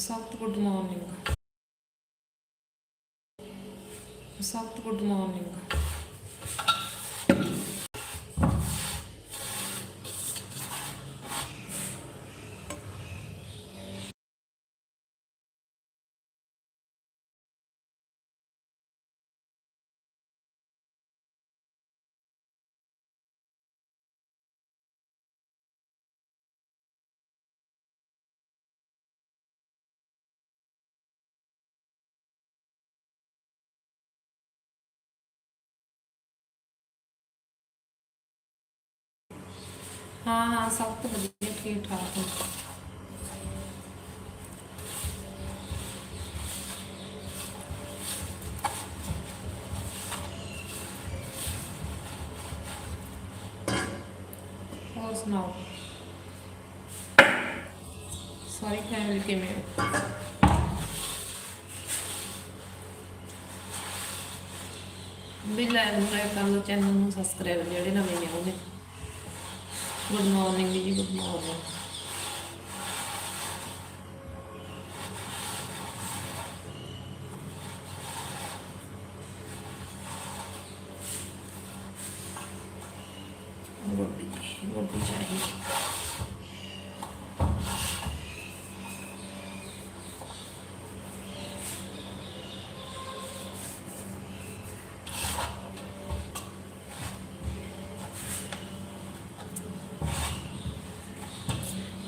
ਸਖਤ good morning. ਸਖਤ good morning. ਹਾਂ ਹਾਂ, ਸਭ ਤੋਂ ਵਧੀਆ ਠੀਕ ਠਾਕ ਹੈ ਹੋਰ ਸੁਣਾਓ? ਸਾਰੀ ਫੈਮਿਲੀ ਕਿਵੇਂ ਹੋ? ਵੀ ਲੈ ਲੈ ਕਰ ਲਓ ਚੈਨਲ ਨੂੰ ਸਬਸਕ੍ਰਾਈਬ ਜਿਹੜੇ ਨਵੇਂ ਨੇ ਉਹਨੇ ਗੁੱਡ ਮਾਰਨਿੰਗ ਜੀ ਗੁੱਡ ਮਾਰਨਿੰਗ ਗੋਡੀ ਗੋਡੀ ਚਾਹੀਦੀ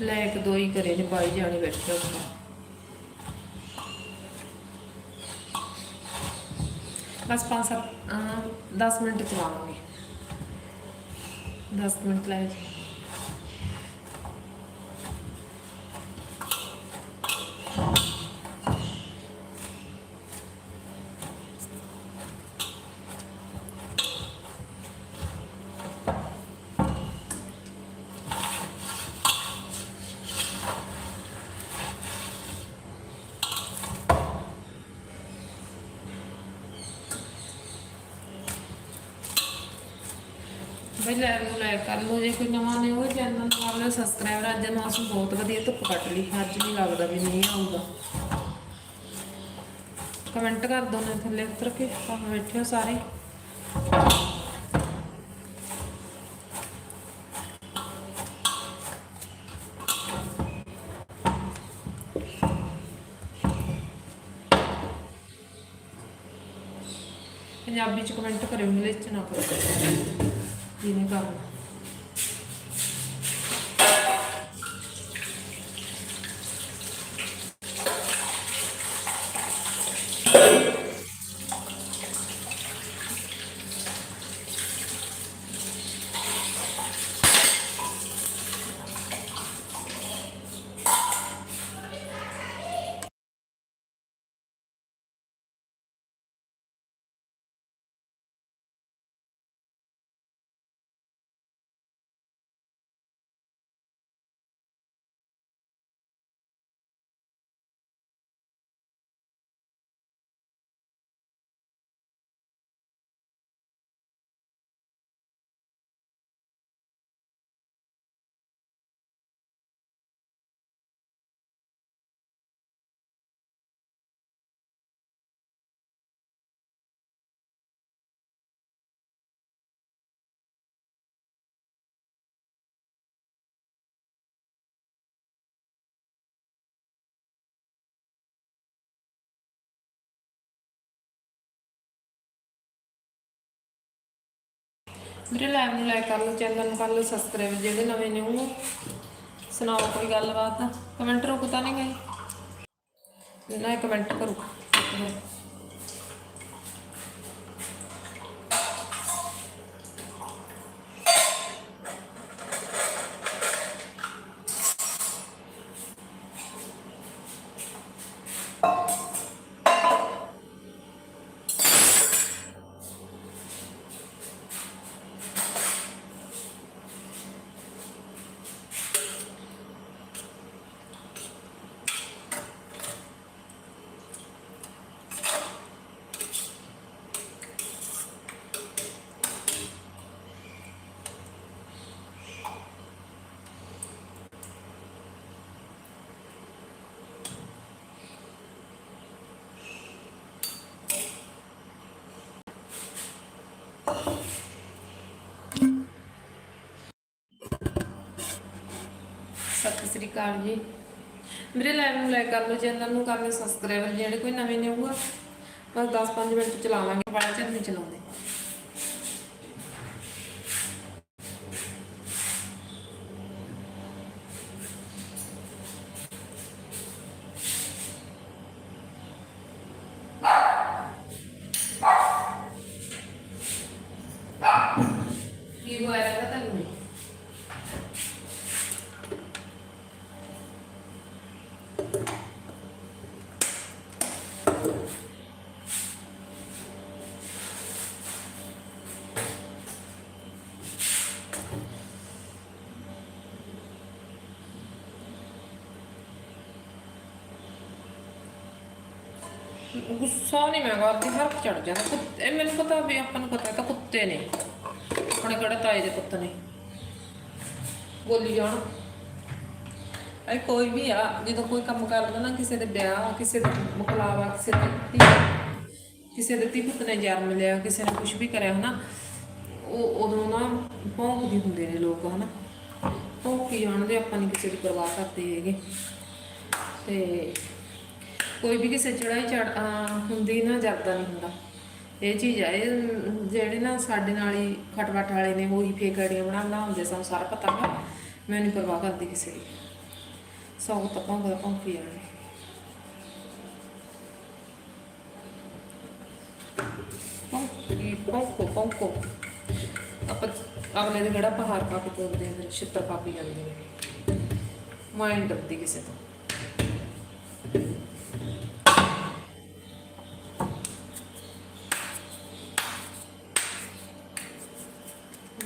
ਲੈ ਇੱਕ ਦੋ ਹੀ ਕਰੇ ਨੇ ਬਾਈ ਬਸ ਪੰਜ ਸੱਤ 10 ਮਿੰਟ ਚਲਾਵਾਂਗੇ। 10 ਮਿੰਟ ਲੈ ਜੀ ਬਈ ਲੈ ਲਓ ਲੈ ਕਰ ਲਓ ਜੇ ਕੋਈ ਨਵਾਂ ਨੇ ਉਹ ਚੈਨਲ ਨੂੰ ਕਰ ਲਿਓ ਸਬਸਕ੍ਰਾਈਬਰ ਅੱਜ ਮੌਸਮ ਬਹੁਤ ਵਧੀਆ, ਧੁੱਪ ਕੱਟ ਲਈ, ਅੱਜ ਨਹੀਂ ਲੱਗਦਾ ਵੀ ਨਹੀਂ ਆਊਗਾ। ਕਮੈਂਟ ਕਰ ਦੋ ਨੇ ਥੱਲੇ ਉਤਰ ਕੇ ਆਪਾਂ ਬੈਠੇ ਸਾਰੇ। ਪੰਜਾਬੀ ਚ ਕਮੈਂਟ ਕਰਿਓ, ਇੰਗਲਿਸ਼ ਚ ਨਾ ਕਰੋ ਜਿਹਨੇ ਕਰਨਾ। ਮੇਰੇ ਲਾਈਵ ਨੂੰ ਲਾਈਕ ਕਰ ਲਓ ਚੈਨਲ ਨੂੰ ਕਰ ਲਓ ਸਬਸਕ੍ਰਾਈਬ ਜਿਹੜੇ ਨਵੇਂ ਨੇ ਉਹ। ਸੁਣਾਓ, ਕੋਈ ਗੱਲਬਾਤ? ਕਮੈਂਟ ਰੁਕ ਤਾਂ ਨਹੀਂ ਗਏ ਨਾ ਕਮੈਂਟ ਕਰੋ ਸਤਿ ਸ੍ਰੀ ਅਕਾਲ ਜੀ। ਮੇਰੇ ਲਾਈਵ ਨੂੰ ਲਾਈਕ ਕਰ ਲਓ ਚੈਨਲ ਨੂੰ ਕਰ ਲਓ ਸਬਸਕ੍ਰਾਈਬ ਜਿਹੜੇ ਕੋਈ ਨਵੇਂ ਨੇ ਹੋਊਗਾ ਬਸ 10-5 ਮਿੰਟ ਚਲਾਵਾਂਗੇ ਬੜਾ ਚਿਰ ਨਹੀਂ ਚਲਾਉਂਦੇ ਕੀ ਹੋਇਆ ਪਤਾ ਨਹੀਂ ਗੁੱਸਾ ਨਹੀਂ ਮੈਂ ਕਰਦੀ, ਹਰ ਚੜ ਜਾਂਦਾ। ਕੁੱਤੇ, ਇਹ ਮੈਨੂੰ ਪਤਾ ਵੀ ਆਪਾਂ ਨੂੰ ਪਤਾ ਤਾਂ ਕੁੱਤੇ ਨੇ। ਆਪਣੇ ਕਿਹੜਾ ਤਾਏ ਦੇ ਪੁੱਤ ਨੇ? ਬੋਲੀ ਜਾਣ। ਅਈ ਕੋਈ ਵੀ ਆ, ਜਦੋਂ ਕੋਈ ਕੰਮ ਕਰਦਾ ਨਾ, ਕਿਸੇ ਦੇ ਵਿਆਹ, ਕਿਸੇ ਦਾ ਮੁਕਲਾਵਾ, ਕਿਸੇ ਦੇ ਧੀ- ਕਿਸੇ ਦੇ ਧੀ ਪੁੱਤ ਨੇ ਜਨਮ ਲਿਆ, ਕਿਸੇ ਨੇ ਕੁਝ ਵੀ ਕਰਿਆ, ਹਨਾ, ਉਹ ਉਦੋਂ ਨਾ ਭੌਂਕਦੀ ਹੁੰਦੇ ਨੇ ਲੋਕ, ਹਨਾ। ਭੌਂਕੀ ਜਾਣਦੇ, ਆਪਾਂ ਨਹੀਂ ਕਿਸੇ ਦੀ ਪਰਵਾਹ ਕਰਦੇ ਹੈਗੇ। ਤੇ ਕੋਈ ਵੀ ਕਿਸੇ ਚੜਾਈ ਚੜ ਹੁੰਦੀ ਨਾ ਜਰਦਾ ਨਹੀਂ ਹੁੰਦਾ। ਇਹ ਚੀਜ਼ ਆ, ਇਹ ਜਿਹੜੇ ਨਾ ਸਾਡੇ ਨਾਲ ਹੀ ਖਟਵਟ ਵਾਲੇ ਨੇ, ਉਹੀ ਫੇਕ ਬਣਾ ਬਣਾ ਸਾਨੂੰ ਸਾਰਾ ਪਤਾ ਵਾ। ਮੈਂ ਨਹੀਂ ਪਰਵਾਹ ਕਰਦੀ ਕਿਸੇ ਦੀ। ਸੌ ਤਾਂ ਭੌਂਕਦਾ ਭੌਂਕੀ ਜਾਣੇ ਭੌਂਕੀ, ਭੌਂਕੋ ਭੌਂਕੋ। ਆਪਾਂ ਅਗਲੇ ਦੇ ਕਿਹੜਾ ਪਹਾੜ ਪਾ ਕੇ ਤੋੜਦੇ ਆ ਛਿੱਤਰ ਪਾ ਕੇ ਜਾਂਦੇ ਨੇ ਮਾਈਂਡ ਡਰਦੀ ਕਿਸੇ ਤੋਂ।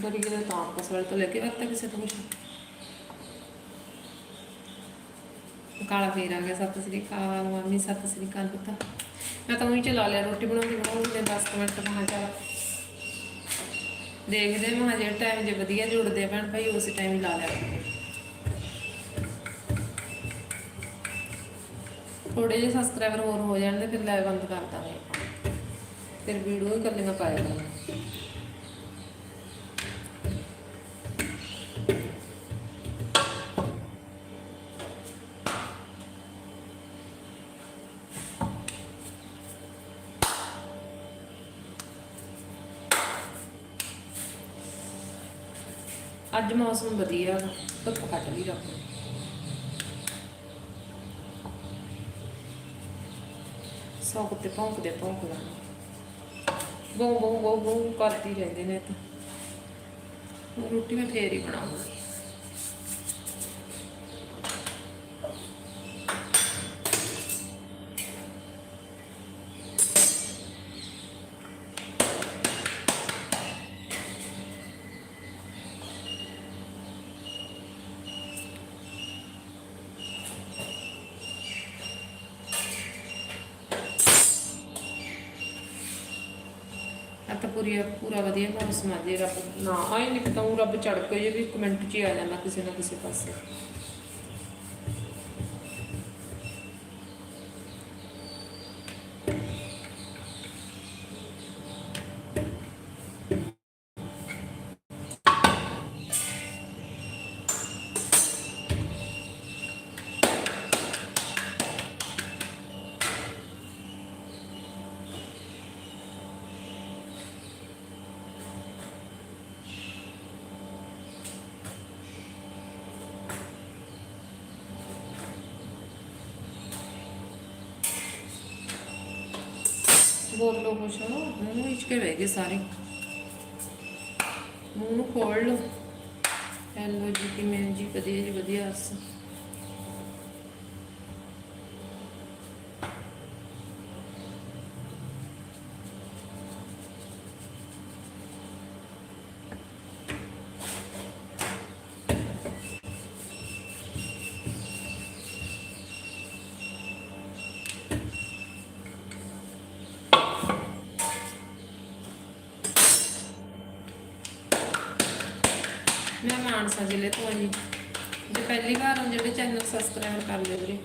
ਡਰੀ ਕਿਤੇ ਤਾਂ ਆਪਸ ਵਾਲੇ ਤੋਂ ਲੈ ਕੇ ਵਰਤਾ ਕਿਸੇ ਤੋਂ ਕੁਛ ਫੇਰ ਆ ਗਿਆ, ਸਤਿ ਸ੍ਰੀ ਅਕਾਲ ਮਾਮੀ, ਸਤਿ ਸ੍ਰੀ ਅਕਾਲ ਪੁੱਤ। ਮੈਂ ਤਾਂ ਉਹੀ ਚਲਾ ਲਿਆ, ਰੋਟੀ ਬਣਾਉਂਦੀ ਬਣਾਉਂਦੀ 10 ਮਿੰਟ ਕਹਾਂ ਚੱਲ। ਦੇਖਦੇ ਮਹਾਂ ਜੇ ਟਾਈਮ ਜੇ ਵਧੀਆ ਜੁੜਦੇ ਭੈਣ ਭਾਈ, ਉਸੇ ਟਾਈਮ ਲਾ ਲਿਆ। ਥੋੜੇ ਜਿਹੇ ਸਬਸਕ੍ਰਾਈਬਰ ਹੋਰ ਹੋ ਜਾਣ ਤੇ ਫਿਰ ਲਾਈਵ ਬੰਦ ਕਰ ਦਾਂਗੇ ਫਿਰ ਵੀਡੀਓ ਹੀ ਕੱਲੀਆਂ ਪਾਇਆ ਕਰਾਂਗੇ ਅੱਜ ਮੌਸਮ ਵਧੀਆ ਵਾ, ਧੁੱਪ ਕੱਟ ਲਈ ਰੱਬ ਨੇ। ਸੌ ਭੌਂਕਦੇ ਭੌਂਕਦਾ। ਬੋ ਬੋ ਬੋ ਬੋ ਕਰਦੀ ਰਹਿੰਦੇ ਨੇ ਤਾਂ ਰੋਟੀ ਮੈਂ ਫੇਰ ਹੀ ਬਣਾਉਂਗੀ ਆ ਤਾਂ ਪੂਰੀ ਵਧੀਆ ਮੌਸਮ ਆ ਜੇ ਰੱਬ ਨਾ, ਆਏ ਨਹੀਂ ਪਤਾ ਉਹ ਰੱਬ ਚੜ ਕੇ ਜੇ ਵੀ ਕਮੈਂਟ 'ਚ ਹੀ ਆ ਜਾਂਦਾ ਕਿਸੇ ਨਾ ਕਿਸੇ ਪਾਸੇ। ਬੋਲ ਲੋ ਕੁਛ। ਮੂੰਹ ਨੂੰ ਵਿੱਚ ਕੇ ਬਹਿ ਗਏ ਸਾਰੇ। ਮੂੰਹ ਨੂੰ ਖੋਲ ਲੋ ਹੈਲੋ ਜੀ, ਕਿਵੇਂ ਹੋ ਜੀ? ਵਧੀਆ ਜੀ, ਵਧੀਆ ਅਸ ਮੈਂ ਮਾਨਸਾ ਜ਼ਿਲ੍ਹੇ ਤੋਂ ਹਾਂ ਜੀ। ਜੇ ਪਹਿਲੀ ਵਾਰ ਹੋ ਜਿਹੜੇ ਚੈਨਲ ਸਬਸਕ੍ਰਾਈਬ ਕਰ ਲਿਓ ਵੀਰੇ।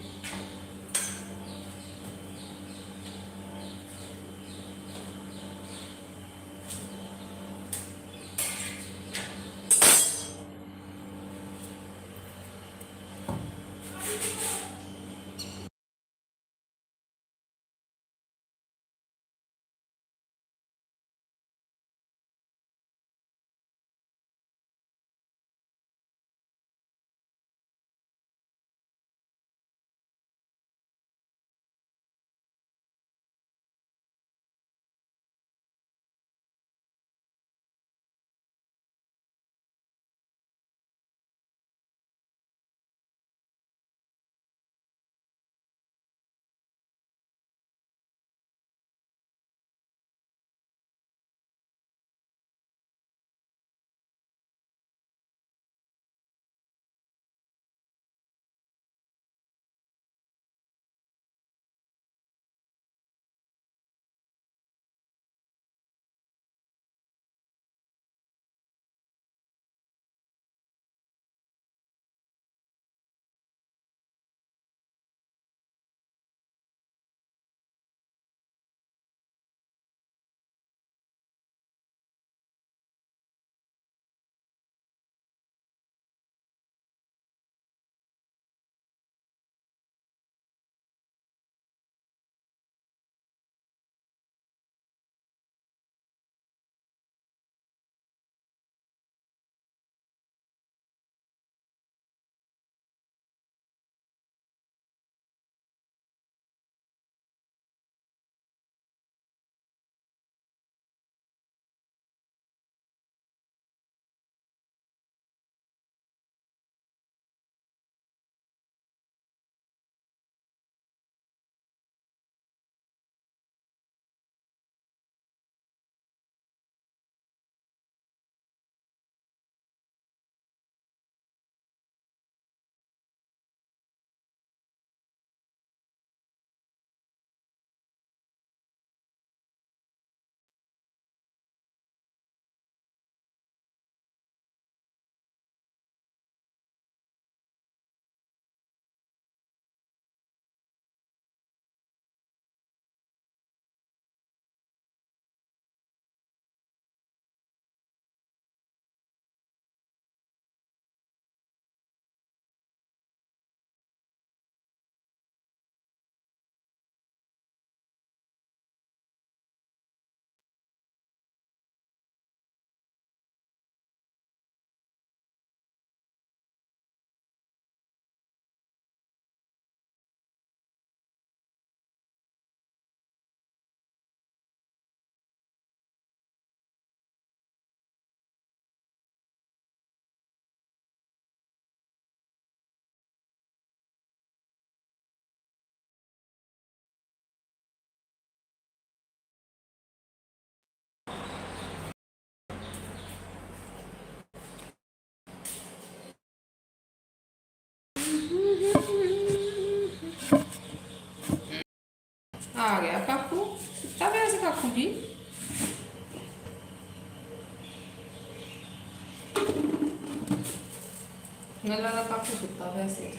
ਮੈਨੂੰ ਲੱਗਦਾ ਕਾਫੀ ਸੁੱਤਾ ਹੋਇਆ ਸੀ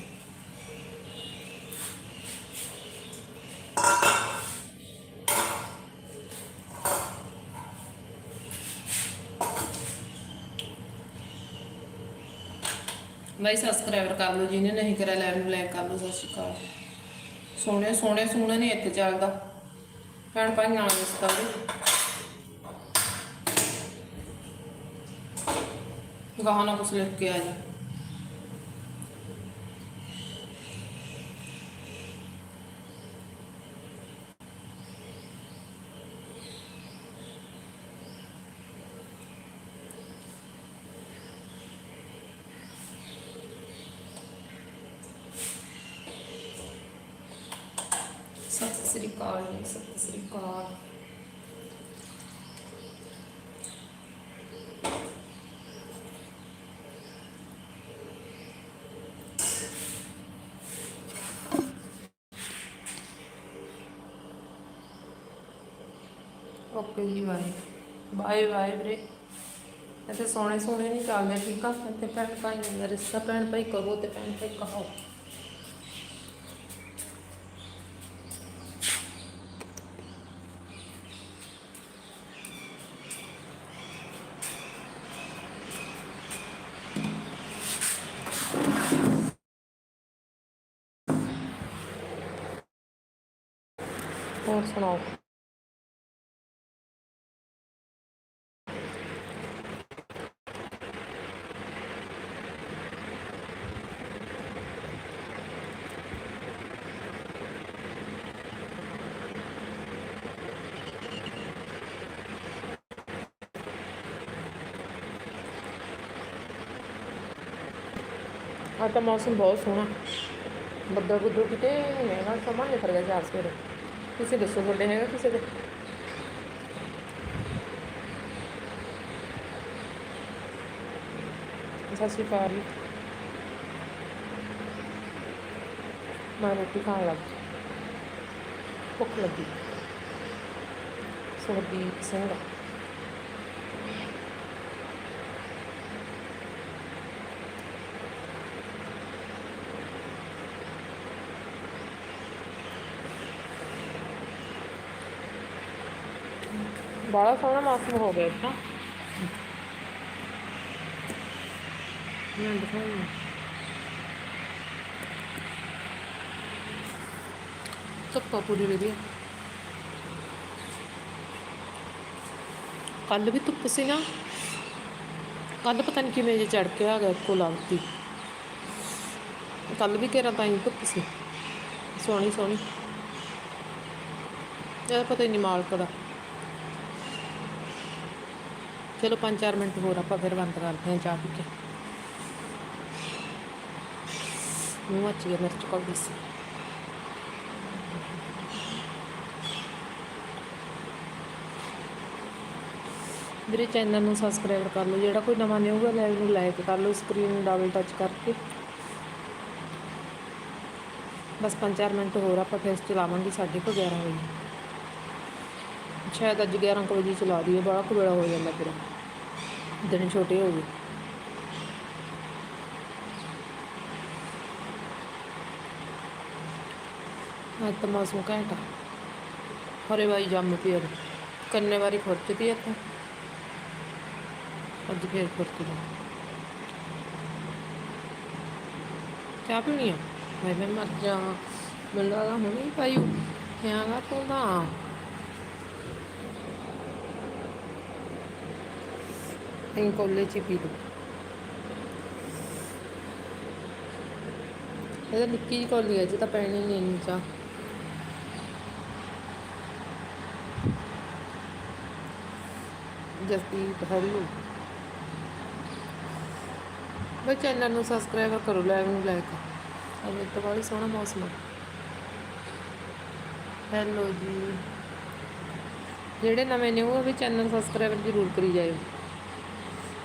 ਬਾਈ ਸਬਸਕ੍ਰਾਈਬਰ ਕਰ ਲਓ, ਜਿਹਨੇ ਨਹੀਂ ਕਰਿਆ ਲਾਈਵ ਨੂੰ ਲਾਈਕ ਕਰ ਲਓ, ਸਤਿ ਸ਼੍ਰੀ ਅਕਾਲ। ਸੋਹਣੇ ਸੋਹਣੇ ਸੋਹਣੇ ਨਹੀਂ ਇੱਥੇ ਚੱਲਦਾ। ਭੈਣ ਭਾਈ ਨਾਲ ਰਿਸ਼ਤਾ ਵੀ ਗਾਣਾ ਕੁਛ ਲਿਖ ਕੇ ਆ ਜਾ ਸਤਿ ਸ੍ਰੀ ਅਕਾਲ ਜੀ ਸਤਿ ਸ੍ਰੀ ਅਕਾਲ ਓਕੇ ਜੀ ਬਾਏ ਬਾਏ ਬਾਏ ਵੀਰੇ। ਇੱਥੇ ਸੋਹਣੇ ਸੋਹਣੇ ਨਹੀਂ ਚੱਲਦੇ, ਠੀਕ ਆ? ਇੱਥੇ ਭੈਣ ਭਾਈ ਦਾ ਰਿਸ਼ਤਾ ਭੈਣ ਭਾਈ ਕਰੋ ਤੇ ਭੈਣ ਭਾਈ ਕਹੋ ਹੋਰ ਸੁਣਾਓ ਅੱਜ ਤਾਂ ਮੌਸਮ ਬਹੁਤ ਸੋਹਣਾ। ਬੱਦਲ ਬੁੱਦਲ ਕਿਤੇ ਨਾ ਸਮਾਂ ਨਿਕਲ ਗਿਆ ਚਾਰ ਸਵੇਰੇ। ਤੁਸੀਂ ਦੱਸੋ ਤੁਹਾਡੇ ਹੈਗਾ ਕਿਸੇ ਦੇ। ਸਤਿ ਸ਼੍ਰੀ ਅਕਾਲ ਜੀ। ਮੈਂ ਰੋਟੀ ਖਾਣ ਲੱਗ ਭੁੱਖ ਲੱਗੀ। ਸੁਖਦੀਪ ਸਿੰਘ ਬੜਾ ਸੋਹਣਾ ਮੌਸਮ ਹੋ ਗਿਆ ਇੱਥਾ। ਮੈਂ ਦਿਖਾਉਂਦੀ ਧੁੱਪਾ ਪੂਰੀ ਵਧੀਆ। ਕੱਲ ਵੀ ਧੁੱਪ ਸੀ ਨਾ। ਕੱਲ ਪਤਾ ਨਹੀਂ ਕਿਵੇਂ ਜੇ ਚੜ ਕੇ ਆ ਗਿਆ ਕੋ ਲੱਗਦੀ ਕੱਲ ਵੀ ਘੇਰਾ ਤਾਂ ਹੀ ਧੁੱਪ ਸੀ। ਸੋਹਣੀ ਸੋਹਣੀ। ਇਹਦਾ ਪਤਾ ਹੀ ਨਹੀਂ ਮਾਲਕ ਦਾ। ਚਲੋ 5-4 ਮਿੰਟ ਹੋਰ ਆਪਾਂ ਫਿਰ ਬੰਦ ਕਰਦੇ ਹਾਂ ਚਾਹ ਪੀ ਕੇ। ਮੂੰਹ ਮੱਚ ਗਿਆ ਮਿਰਚ ਕੌੜੀ ਸੀ। ਮੇਰੇ ਚੈਨਲ ਨੂੰ ਸਬਸਕ੍ਰਾਈਬ ਕਰ ਲਓ, ਜਿਹੜਾ ਕੋਈ ਨਵਾਂ ਨਿਊਗਾ ਲਾਈਵ ਨੂੰ ਲਾਈਕ ਕਰ ਲਓ ਸਕਰੀਨ ਨੂੰ ਡਬਲ ਟੱਚ ਕਰਕੇ। ਬਸ 5-4 ਮਿੰਟ ਹੋਰ ਆਪਾਂ ਫਿਰ ਚਲਾਵਾਂਗੇ, ਸਾਢੇ ਕੁ 11 ਵਜੇ। ਸ਼ਾਇਦ ਅੱਜ 11 ਕੁ ਵਜੇ ਚਲਾ ਦਈਏ ਬੜਾ ਕੁ ਵੇਲਾ ਹੋ ਜਾਂਦਾ ਫਿਰ। ਦਿਨ ਛੋਟੇ ਹੋ ਗਏ ਅੱਜ ਤਾਂ ਮੌਸਮ ਘੈਂਟ ਆ। ਹਰੇ ਬਾਈ ਜੰਮ ਪਿਆ ਕੰਨੇ ਵਾਰੀ ਖੁਰਚਦੀ ਇੱਥੇ। ਅੱਜ ਫੇਰ ਖੁਰਚਦੀ ਚਾਹ ਪੀਣੀ ਆ? ਮੈਂ ਫਿਰ ਮਰ ਜਾ ਮੈਨੂੰ ਲੱਗਾ ਹੁਣੇ ਹੀ ਪਾਈ ਕਿਆ ਗਾ ਤੂੰ ਤਾਂ ਕੋਲੇ ਚ ਪੀ ਲਓ। ਇਹਦਾ ਨਿੱਕੀ ਜਿਹੀ ਕੋਲੀ ਹੈ, ਜੀ ਤਾਂ ਪੈਣੀ ਨਹੀਂ ਇੰਨੀ ਚਾਹ। ਜਸਪੀਤ ਹੈਲੋ ਬਈ ਚੈਨਲ ਨੂੰ ਸਬਸਕ੍ਰਾਈਬ ਕਰੋ ਲਾਈਵ ਨੂੰ ਲਾਈਕ ਅਜੇ ਤਾਂ ਬੜੀ ਸੋਹਣਾ ਮੌਸਮ ਹੈ। ਹੈਲੋ ਜੀ। ਜਿਹੜੇ ਨਵੇਂ ਨੇ, ਉਹ ਵੀ ਚੈਨਲ ਸਬਸਕ੍ਰਾਈਬ ਜ਼ਰੂਰ ਕਰੀ ਜਾਇਓ।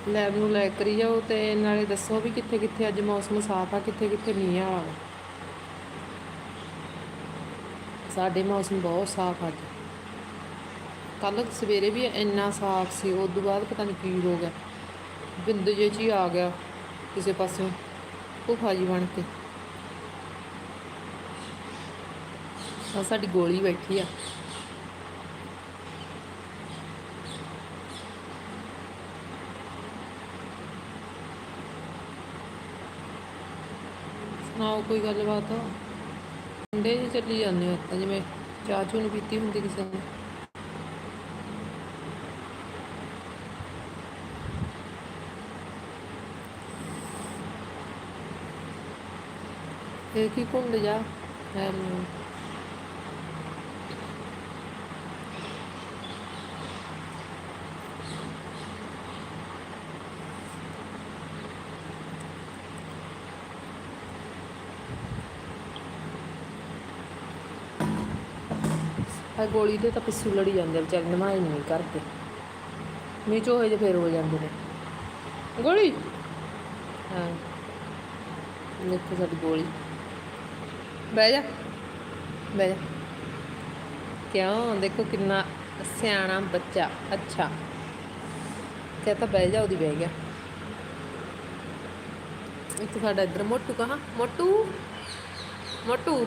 ਲੈਬ ਨੂੰ ਲੈ ਕਰੀ ਜਾਓ ਤੇ ਨਾਲੇ ਦੱਸੋ ਵੀ ਕਿੱਥੇ ਕਿੱਥੇ ਅੱਜ ਮੌਸਮ ਸਾਫ਼ ਆ, ਕਿੱਥੇ ਕਿੱਥੇ ਨਹੀਂ ਆ। ਸਾਡੇ ਮੌਸਮ ਬਹੁਤ ਸਾਫ਼ ਅੱਜ। ਕੱਲ ਸਵੇਰੇ ਵੀ ਇੰਨਾ ਸਾਫ਼ ਸੀ, ਉਸ ਤੋਂ ਬਾਅਦ ਪਤਾ ਨਹੀਂ ਕੀ ਹੋ ਗਿਆ। ਬਿੰਦ ਜੇ ਚ ਹੀ ਆ ਗਿਆ ਕਿਸੇ ਪਾਸਿਓਂ ਭੁੱਖਾ ਜੀ ਬਣ ਕੇ। ਸਾਡੀ ਗੋਲੀ ਬੈਠੀ ਆ। ਸੁਣਾਓ ਕੋਈ ਗੱਲਬਾਤ ਠੰਡੇ ਜਿਹੇ ਚੱਲੀ ਜਾਂਦੇ ਹੋ ਤਾਂ ਜਿਵੇਂ ਚਾਹ ਚੂਹ ਨਹੀਂ ਪੀਤੀ ਹੁੰਦੀ ਕਿਸੇ ਨੇ। ਇਹ ਕੀ ਘੁੰਡ ਜਾ? ਹੈਲੋ ਆ ਗੋਲੀ ਦੇ ਤਾਂ ਪਿੱਛੂ ਲੜੀ ਜਾਂਦੇ ਵਿਚਾਰੇ ਨਮਾਈ ਨਹੀਂ ਕਰਦੇ ਨੀਚੋ ਹੋਏ ਜੇ ਫੇਰ ਹੋ ਜਾਂਦੇ ਨੇ। ਗੋਲੀ? ਹਾਂ। ਦੇਖੋ ਸਾਡੀ ਗੋਲੀ। ਬਹਿ ਜਾ। ਬਹਿ ਜਾ। ਕਿਉਂ? ਦੇਖੋ ਕਿੰਨਾ ਸਿਆਣਾ ਬੱਚਾ। ਅੱਛਾ। ਕਹਤਾ ਬਹਿ ਜਾ, ਉਹਦੀ ਬਹਿ ਗਿਆ। ਇੱਕ ਸਾਡਾ ਇੱਧਰ ਮੋਟੂ ਕਹਾ? ਮੋਟੂ? ਮੋਟੂ?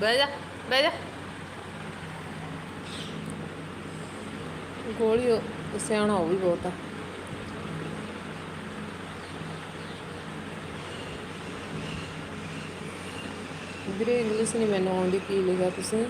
ਬਹਿ ਜਾ। ਬਹਿ ਜਾ। ਗੋਲੀ ਉਹ ਸਿਆਣਾ ਉਹ ਵੀ ਬਹੁਤ ਆ। ਵੀਰੇ ਇੰਗਲਿਸ਼ ਨਹੀਂ ਮੈਨੂੰ ਆਉਂਦੀ, ਕੀ ਲਿਖਿਆ ਤੁਸੀਂ?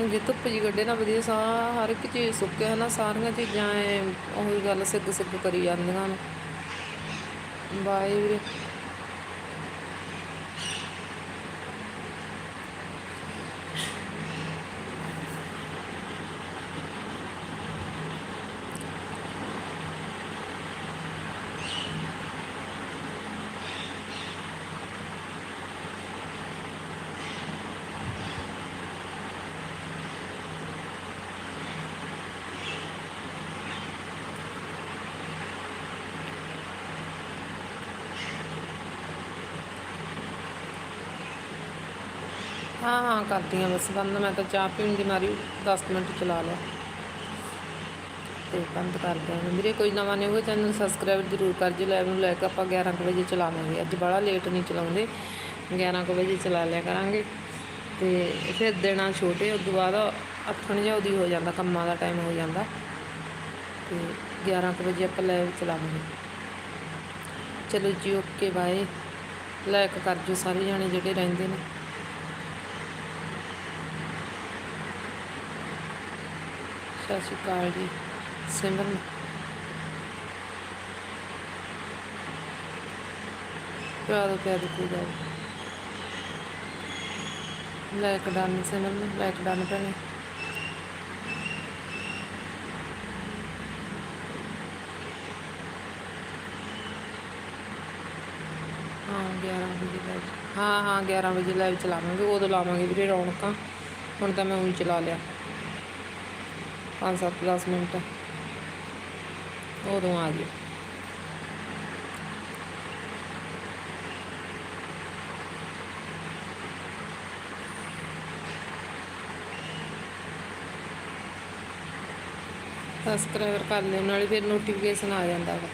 ਇੰਗੇ ਧੁੱਪ ਜੀ ਕੱਢੇ ਨਾ ਵਧੀਆ ਸਾਰਾ ਹਰ ਇੱਕ ਚੀਜ਼ ਸੁੱਕੇ ਹਨਾ, ਸਾਰੀਆਂ ਚੀਜ਼ਾਂ ਐ ਉਹੀ ਗੱਲ ਸਿੱਗ ਸਿੱਗ ਕਰੀ ਜਾਂਦੀਆਂ ਨੇ। ਬਾਏ ਵੀਰੇ। ਹਾਂ ਹਾਂ, ਕਰਦੀ ਹਾਂ ਬਸ, ਬੰਦ, ਮੈਂ ਤਾਂ ਚਾਹ ਪੀਣ ਦੀ ਮਾਰੀ 10 ਮਿੰਟ ਚਲਾ ਲਿਆ। ਤੇ ਬੰਦ ਕਰ ਦਿਆਂ ਵੀਰੇ, ਕੋਈ ਨਵਾਂ ਨਹੀਂ ਹੋਵੇ ਚੈਨਲ ਸਬਸਕ੍ਰਾਈਬ ਜ਼ਰੂਰ ਕਰ ਜੀ ਲਾਈਵ ਨੂੰ ਲੈ ਕੇ ਆਪਾਂ 11 ਕੁ ਵਜੇ ਚਲਾਵਾਂਗੇ ਅੱਜ ਬੜਾ ਲੇਟ ਨਹੀਂ ਚਲਾਉਂਦੇ। 11 ਕੁ ਵਜੇ ਚਲਾ ਲਿਆ ਕਰਾਂਗੇ। ਤੇ ਫਿਰ ਦਿਨਾਂ ਛੋਟੇ, ਉਸ ਤੋਂ ਬਾਅਦ ਅੱਠਣ ਜਿਹਾ ਉਹਦੀ ਹੋ ਜਾਂਦਾ, ਕੰਮਾਂ ਦਾ ਟਾਈਮ ਹੋ ਜਾਂਦਾ। ਤੇ 11 ਕੁ ਵਜੇ ਆਪਾਂ ਲਾਈਵ ਚਲਾਵਾਂਗੇ। ਚਲੋ ਜੀ ਓਕੇ ਬਾਏ ਲਾਈਕ ਕਰ ਜੋ ਸਾਰੇ ਜਾਣੇ ਜਿਹੜੇ ਰਹਿੰਦੇ ਨੇ। ਸਤਿ ਸ਼੍ਰੀ ਅਕਾਲ ਜੀ। ਸਿਮਰਨ। ਪਿਆਰ ਪਿਆਰ ਕੋਈ ਗੱਲ like done Simran like done ਭੈਣੇ। ਹਾਂ 11 ਵਜੇ ਲਾਈਵ ਹਾਂ ਹਾਂ 11 ਵਜੇ ਲਾਈਵ ਚਲਾਵਾਂਗੇ। ਉਦੋਂ ਲਾਵਾਂਗੇ ਵੀਰੇ ਰੌਣਕਾਂ। ਹੁਣ ਤਾਂ ਮੈਂ ਹੁਣ ਚਲਾ ਲਿਆ। ਪੰਜ ਸੱਤ 10 ਮਿੰਟ। ਉਦੋਂ ਆ ਜਿਓ। ਸਬਸਕ੍ਰਾਈਬਰ ਕਰ ਲਿਓ, ਨਾਲੇ ਫਿਰ ਨੋਟੀਫਿਕੇਸ਼ਨ ਆ ਜਾਂਦਾ ਵਾ।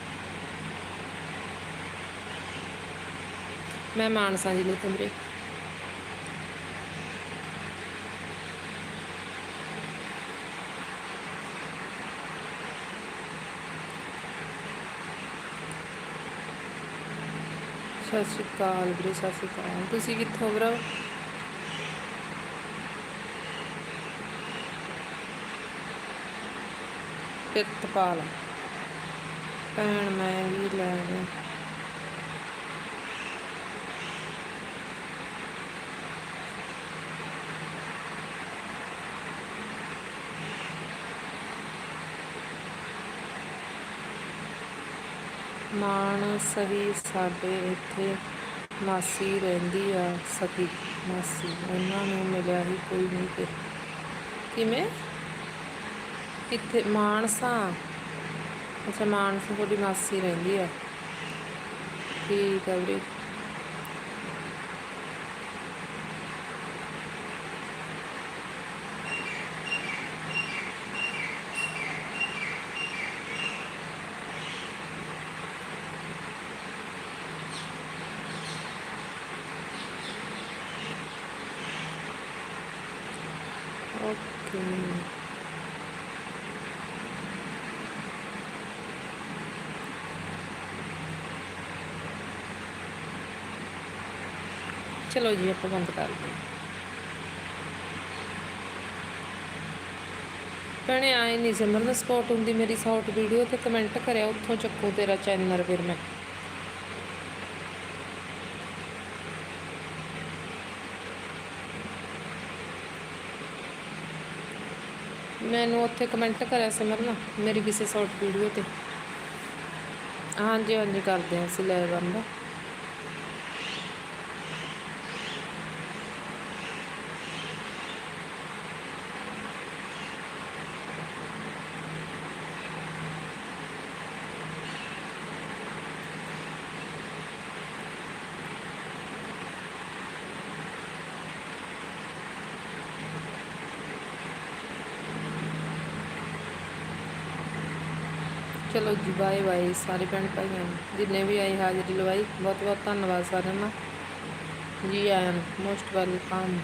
ਮੈਂ ਮਾਨਸਾ ਜੀ ਨੂੰ ਤੁਮਰੇ ਸਤਿ ਸ਼੍ਰੀ ਅਕਾਲ ਵੀਰੇ, ਸਤਿ ਸ਼੍ਰੀ ਅਕਾਲ। ਤੁਸੀਂ ਕਿੱਥੋਂ ਵੀਰੋ? ਪਿੱਤਪਾਲ। ਭੈਣ ਮੈਂ ਵੀ ਲੈ ਗਈ ਮਾਣ ਸਹੀ ਸਾਡੇ ਇੱਥੇ ਮਾਸੀ ਰਹਿੰਦੀ ਆ ਸਕੀ ਮਾਸੀ, ਉਹਨਾਂ ਨੂੰ ਮਿਲਿਆ ਹੀ ਕੋਈ ਨਹੀਂ ਕਿ ਕਿਵੇਂ? ਕਿੱਥੇ? ਮਾਨਸਾ? ਅੱਛਾ, ਮਾਨਸਾ ਤੁਹਾਡੀ ਮਾਸੀ ਰਹਿੰਦੀ ਆ। ਠੀਕ ਆ ਵੀਰੇ। ਓਕੇ ਚਲੋ ਜੀ, ਆਪਾਂ ਬੰਦ ਕਰ ਦਿੰਦੇ ਭੈਣੇ, ਆਏ ਨਹੀਂ ਸਿਮਰਨ ਸਪੋਰਟ ਹੁੰਦੀ ਮੇਰੀ ਸ਼ਾਰਟ ਵੀਡੀਓ ਤੇ ਕਮੈਂਟ ਕਰਿਆ, ਉੱਥੋਂ ਚੱਕੋ ਤੇਰਾ ਚੈਨਲ ਫਿਰ ਮੈਂ। ਮੈਨੂੰ ਉੱਥੇ ਕਮੈਂਟ ਕਰਿਆ ਸਿਮਰਨ ਮੇਰੀ ਕਿਸੇ ਸ਼ਾਰਟ ਵੀਡੀਓ ਤੇ। ਹਾਂਜੀ ਹਾਂਜੀ, ਕਰਦੇ ਹਾਂ ਅਸੀਂ ਲੈ ਬੰਦਾ ਚਲੋ ਜੀ, ਬਾਏ ਬਾਏ ਸਾਰੇ ਭੈਣ ਭਾਈਆਂ ਨੂੰ, ਜਿੰਨੇ ਵੀ ਆਏ ਹਾਜ਼ਰੀ ਲਵਾਈ, ਬਹੁਤ ਬਹੁਤ ਧੰਨਵਾਦ ਸਾਰਿਆਂ ਦਾ। ਜੀ ਆਇਆਂ ਮੋਸਟ ਵੈਲਕਮ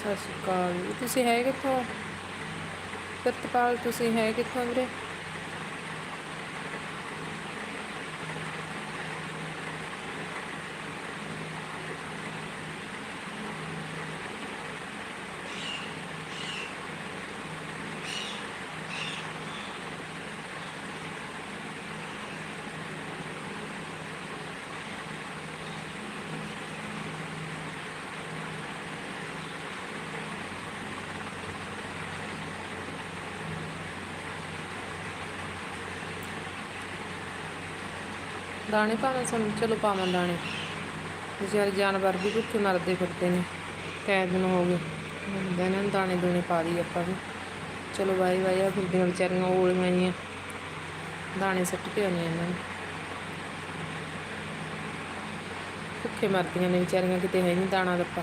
ਸਤਿ ਸ਼੍ਰੀ ਅਕਾਲ। ਜੀ। ਤੁਸੀਂ ਹੈ ਕਿੱਥੋਂ? ਸਤਪਾਲ, ਤੁਸੀਂ ਹੈ ਕਿੱਥੋਂ ਵੀਰੇ? ਦਾਣੇ ਭਾਵੇਂ ਸਾਨੂੰ ਚਲੋ ਪਾਵਾਂ ਦਾਣੇ। ਵਿਚਾਰੇ ਜਾਨਵਰ ਵੀ ਭੁੱਖੇ ਮਰਦੇ ਫਿਰਦੇ ਨੇ ਕੈ ਦਿਨ ਹੋ ਗਏ। ਹੁਣ ਇਹਨਾਂ ਨੂੰ ਦਾਣੇ ਦੂਣੇ ਪਾ ਦੀ ਆਪਾਂ ਵੀ। ਚਲੋ ਬਾਈ ਬਾਈ ਆ ਫਿਰਦੀਆਂ ਵਿਚਾਰੀਆਂ ਓਲੀਆਂ ਜੀਆਂ ਦਾਣੇ ਸੁੱਟ ਕੇ ਆਉਂਦੀਆਂ ਇਹਨਾਂ ਨੂੰ। ਭੁੱਖੇ ਮਰਦੀਆਂ ਨੇ ਵਿਚਾਰੀਆਂ, ਕਿਤੇ ਹੈ ਨਹੀਂ ਦਾਣਾ ਦੱਪਾ।